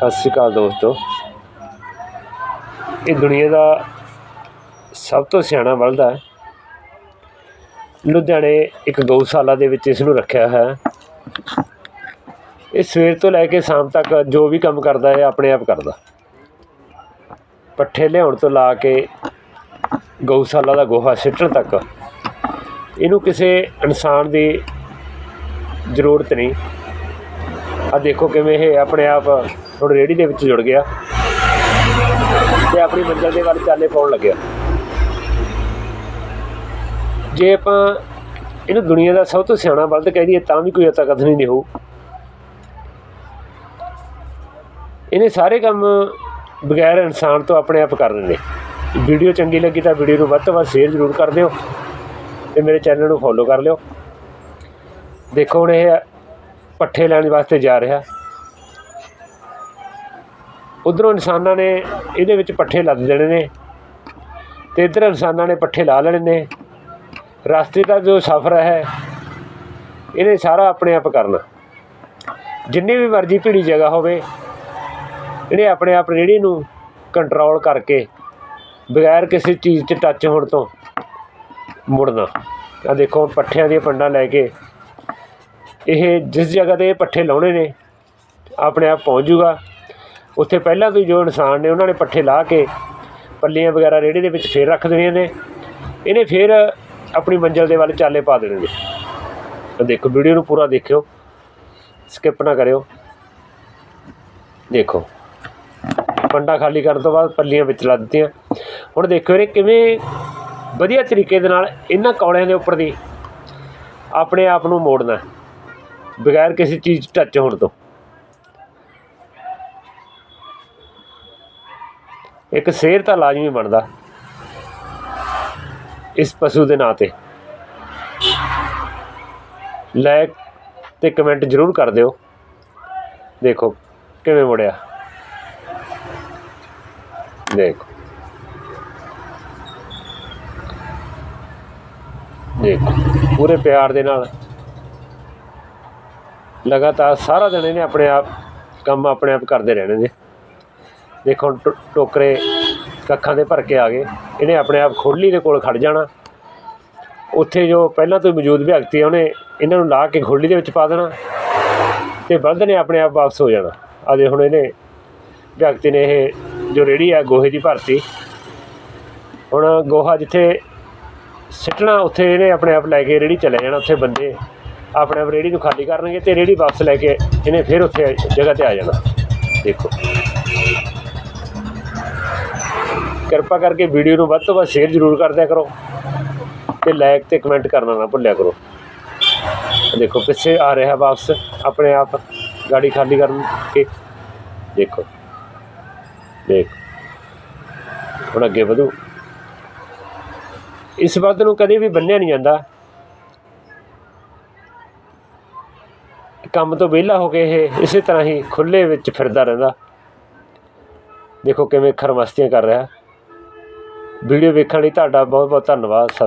ਸਤਿ ਸ਼੍ਰੀ ਅਕਾਲ ਦੋਸਤੋ। ਇਹ ਦੁਨੀਆ ਦਾ ਸਭ ਤੋਂ ਸਿਆਣਾ ਬਲਦ ਹੈ। ਲੁਧਿਆਣੇ ਇੱਕ ਗਊਸ਼ਾਲਾ ਦੇ ਵਿੱਚ ਇਸ ਨੂੰ ਰੱਖਿਆ ਹੈ। ਇਹ ਸਵੇਰ ਤੋਂ ਲੈ ਕੇ ਸ਼ਾਮ ਤੱਕ ਜੋ ਵੀ ਕੰਮ ਕਰਦਾ ਹੈ ਆਪਣੇ ਆਪ ਕਰਦਾ। ਪੱਠੇ ਲਿਆਉਣ ਤੋਂ ਲਾ ਕੇ ਗਊਸ਼ਾਲਾ ਦਾ ਗੋਹਾ ਸਿੱਟਣ ਤੱਕ ਇਹਨੂੰ ਕਿਸੇ ਇਨਸਾਨ ਦੀ ਜ਼ਰੂਰਤ ਨਹੀਂ। ਆ ਦੇਖੋ ਕਿਵੇਂ ਇਹ ਆਪਣੇ ਆਪ ਹੁਣ ਰੇੜੀ ਦੇ ਵਿੱਚ ਜੁੜ ਗਿਆ ਤੇ ਆਪਣੀ ਮੰਜ਼ਲ ਦੇ ਵੱਲ ਚਾਲੇ ਪਾਉਣ ਲੱਗਿਆ। ਜੇ ਆਪਾਂ ਇਹਨੂੰ ਦੁਨੀਆ ਦਾ ਸਭ ਤੋਂ ਸਿਆਣਾ ਬਲਦ ਕਹਿ ਦਈਏ ਤਾਂ ਵੀ ਕੋਈ ਅਤਾ ਕਥਨੀ ਨਹੀਂ ਹੋਊ। ਇਹਨੇ ਸਾਰੇ ਕੰਮ ਬਗੈਰ ਇਨਸਾਨ ਤੋਂ ਆਪਣੇ ਆਪ ਕਰ ਨੇ ਵੀਡੀਓ ਚੰਗੀ ਲੱਗੀ ਤਾਂ ਵੀਡੀਓ ਨੂੰ ਵੱਧ ਤੋਂ ਵੱਧ ਸ਼ੇਅਰ ਜ਼ਰੂਰ ਕਰ ਦਿਓ ਤੇ ਮੇਰੇ ਚੈਨਲ ਨੂੰ ਫੋਲੋ ਕਰ ਲਿਓ। ਦੇਖੋ ਹੁਣ ਇਹ ਪੱਠੇ ਲੈਣ ਵਾਸਤੇ ਜਾ ਰਿਹਾ। ਉਧਰੋਂ ਇਨਸਾਨਾਂ ਨੇ ਇਹਦੇ ਵਿੱਚ ਪੱਠੇ ਲੱਦ ਦੇਣੇ ਨੇ ਤੇ ਇੱਧਰ ਇਨਸਾਨਾਂ ਨੇ ਪੱਠੇ ਲਾ ਲੈਣੇ ਨੇ। ਰਸਤੇ ਦਾ ਜੋ ਸਫ਼ਰ ਹੈ, ਇਹਨੇ ਸਾਰਾ ਆਪਣੇ ਆਪ ਕਰਨਾ। ਜਿੰਨੀ ਵੀ ਮਰਜ਼ੀ ਭੀੜੀ ਜਗ੍ਹਾ ਹੋਵੇ, ਇਹਨੇ ਆਪਣੇ ਆਪ ਰੇੜੀ ਨੂੰ ਕੰਟਰੋਲ ਕਰਕੇ ਬਗੈਰ ਕਿਸੇ ਚੀਜ਼ 'ਚ ਟੱਚ ਹੋਣ ਤੋਂ ਮੁੜਨਾ। ਆ ਦੇਖੋ ਪੱਠਿਆਂ ਦੀਆਂ ਪੰਡਾਂ ਲੈ ਕੇ ਇਹ ਜਿਸ ਜਗ੍ਹਾ ਤੇ ਇਹ ਪੱਠੇ ਲਾਉਣੇ ਨੇ, ਆਪਣੇ ਆਪ ਪਹੁੰਚ ਜੂਗਾ। ਉੱਥੇ ਪਹਿਲਾਂ ਤੋਂ ਜੋ ਇਨਸਾਨ ਨੇ ਉਹਨਾਂ ਨੇ ਪੱਠੇ ਲਾ ਕੇ ਪੱਲੀਆਂ ਵਗੈਰਾ ਰੇੜੇ ਦੇ ਵਿੱਚ ਫੇਰ ਰੱਖ ਦੇਣੀਆਂ ਨੇ। ਇਹਨੇ ਫੇਰ ਆਪਣੀ ਮੰਜ਼ਲ ਦੇ ਵੱਲ ਚਾਲੇ ਪਾ ਦੇਣੇ ਨੇ। ਦੇਖੋ, ਵੀਡੀਓ ਨੂੰ ਪੂਰਾ ਦੇਖਿਓ। ਸਕਿਪ ਨਾ ਕਰਿਓ। ਦੇਖੋ, ਪੰਡਾ ਖਾਲੀ ਕਰਨ ਤੋਂ ਬਾਅਦ ਪੱਲੀਆਂ ਵਿੱਚ ਲਾ ਦਿੱਤੀਆਂ। ਹੁਣ ਦੇਖੋ ਇਹਨੇ ਕਿਵੇਂ ਵਧੀਆ ਤਰੀਕੇ ਦੇ ਨਾਲ ਇਹਨਾਂ ਕੌਲਿਆਂ ਦੇ ਉੱਪਰ ਦੀ ਆਪਣੇ ਆਪ ਨੂੰ ਮੋੜਨਾ। ਬਗੈਰ ਕਿਸੇ ਚੀਜ਼ ਟੱਚ ਹੋਣ ਤੋਂ। ਇੱਕ ਸ਼ੇਰ ਤਾਂ ਲਾਜ਼ਮੀ ਬਣਦਾ। ਇਸ ਪਸ਼ੂ ਦੇ ਨਾਂ ਤੇ। ਲਾਈਕ ਤੇ ਕਮੈਂਟ ਜ਼ਰੂਰ ਕਰ ਦਿਓ। ਦੇਖੋ, ਕਿਵੇਂ ਮੁੜਿਆ। ਦੇਖੋ। ਦੇਖੋ, ਪੂਰੇ ਪਿਆਰ ਦੇ ਨਾਲ ਲਗਾਤਾਰ ਸਾਰਾ ਦਿਨ ਇਹਨੇ ਆਪਣੇ ਆਪ ਕੰਮ ਆਪਣੇ ਆਪ ਕਰਦੇ ਰਹਿਣੇ ਨੇ। ਦੇਖੋ ਹੁਣ ਟੋ- ਟੋਕਰੇ ਕੱਖਾਂ ਦੇ ਭਰ ਕੇ ਆ ਗਏ। ਇਹਨੇ ਆਪਣੇ ਆਪ ਖੋਲੀ ਦੇ ਕੋਲ ਖੜ ਜਾਣਾ। ਉੱਥੇ ਜੋ ਪਹਿਲਾਂ ਤੋਂ ਮੌਜੂਦ ਵਿਅਕਤੀ ਆ, ਉਹਨੇ ਇਹਨਾਂ ਨੂੰ ਲਾ ਕੇ ਖੋਲੀ ਦੇ ਵਿੱਚ ਪਾ ਦੇਣਾ ਤੇ ਬਲਦ ਨੇ ਆਪਣੇ ਆਪ ਵਾਪਸ ਹੋ ਜਾਣਾ। ਆ ਦੇ ਹੁਣ ਇਹਨੇ ਵਿਅਕਤੀ ਨੇ ਇਹ ਜੋ ਰੇੜੀ ਆ, ਗੋਹੇ ਦੀ ਭਰਤੀ, ਹੁਣ ਗੋਹਾ ਜਿੱਥੇ ਸਿੱਟਣਾ, ਉੱਥੇ ਇਹਨੇ ਆਪਣੇ ਆਪ ਲੈ ਕੇ ਰੇੜੀ ਚਲੇ ਜਾਣਾ, ਉੱਥੇ ਬੰਦੇ ਆਪਣੇ ਆਪ ਰੇੜੀ ਨੂੰ ਖਾਲੀ ਕਰਨਗੇ ਤੇ ਰੇੜੀ ਵਾਪਸ ਲੈ ਕੇ ਇਹਨੇ ਫਿਰ ਉੱਥੇ ਜਗ੍ਹਾ ਤੇ ਆ ਜਾਣਾ। ਦੇਖੋ। ਕਿਰਪਾ ਕਰਕੇ ਵੀਡੀਓ ਨੂੰ ਵੱਧ ਤੋਂ ਵੱਧ ਸ਼ੇਅਰ ਜ਼ਰੂਰ ਕਰਦਿਆ ਕਰੋ ਤੇ ਲਾਈਕ ਤੇ ਕਮੈਂਟ ਕਰਨਾ ਨਾ ਭੁੱਲਿਆ ਕਰੋ। ਦੇਖੋ, ਪਿੱਛੇ ਆ ਰਿਹਾ ਵਾਪਸ ਆਪਣੇ ਆਪ ਗਾੜੀ ਖਾਲੀ ਕਰਨ ਕੇ। ਦੇਖੋ। ਦੇਖ। ਹੁਣ ਅੱਗੇ ਵਧੂ। ਇਸ ਬਲਦ ਨੂੰ ਕਦੇ ਵੀ ਬੰਨਿਆ ਨਹੀਂ ਜਾਂਦਾ। ਕੰਮ ਤੋਂ ਵਿਹਲਾ ਹੋ ਕੇ ਇਹ ਇਸੇ ਤਰ੍ਹਾਂ ਹੀ ਖੁੱਲੇ ਵਿੱਚ ਫਿਰਦਾ ਰਹਿੰਦਾ। ਦੇਖੋ ਕਿਵੇਂ ਖਰਮਸਤੀਆਂ ਕਰ ਰਿਹਾ। ਵੀਡੀਓ ਵੇਖਣ ਲਈ ਤੁਹਾਡਾ ਬਹੁਤ ਬਹੁਤ ਧੰਨਵਾਦ। ਸਤਿ